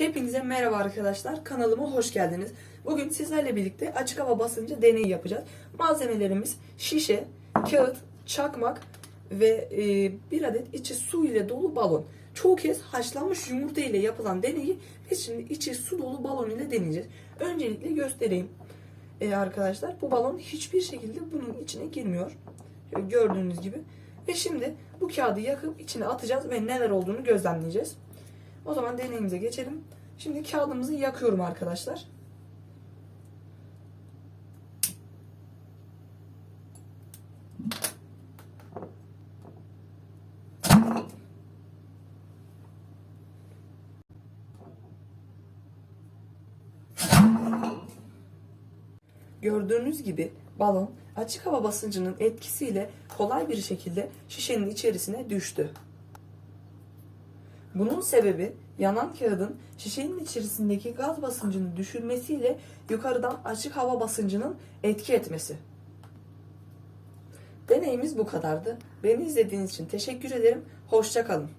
Hepinize merhaba arkadaşlar. Kanalıma hoş geldiniz. Bugün sizlerle birlikte açık hava basıncı deneyi yapacağız. Malzemelerimiz şişe, kağıt, çakmak ve e, bir adet içi su ile dolu balon. Çoğu kez haşlanmış yumurta ile yapılan deneyi biz şimdi içi su dolu balon ile deneyeceğiz. Öncelikle göstereyim. E, arkadaşlar bu balon hiçbir şekilde bunun içine girmiyor. Gördüğünüz gibi. Ve şimdi bu kağıdı yakıp içine atacağız ve neler olduğunu gözlemleyeceğiz. O zaman deneyimize geçelim. Şimdi kağıdımızı yakıyorum arkadaşlar. Gördüğünüz gibi balon açık hava basıncının etkisiyle kolay bir şekilde şişenin içerisine düştü. Bunun sebebi yanan kağıdın şişenin içerisindeki gaz basıncını düşürmesiyle yukarıdan açık hava basıncının etki etmesi. Deneyimiz bu kadardı. Beni izlediğiniz için teşekkür ederim. Hoşça kalın.